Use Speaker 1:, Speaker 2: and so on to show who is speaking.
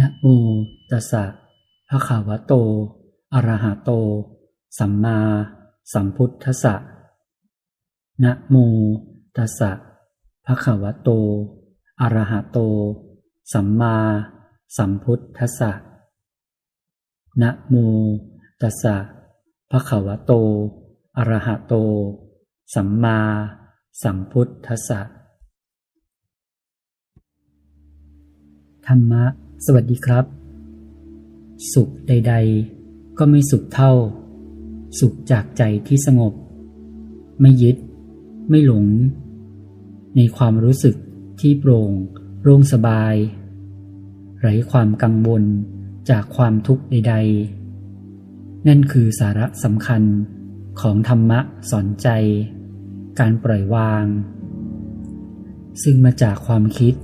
Speaker 1: นะโมตัสสะภะคะวะโต อะระหะโต สัมมาสัมพุทธัสสะนะโมตัสสะภะคะวะโต อะระหะโต สัมมาสัมพุทธัสสะนะโมตัสสะภะคะวะโต อะระหะโต สัมมาสัมพุทธัสสะธรรมะ สวัสดีครับ สุขใด ๆ ก็ไม่สุขเท่า สุขจากใจที่สงบ ไม่ยึด ไม่หลง ในความรู้สึกที่โปร่ง โล่งสบาย ไร้ความกังวลจากความทุกข์ใด ๆ นั่นคือสาระสำคัญของธรรมะสอนใจ การปล่อยวาง ซึ่งมาจากความคิด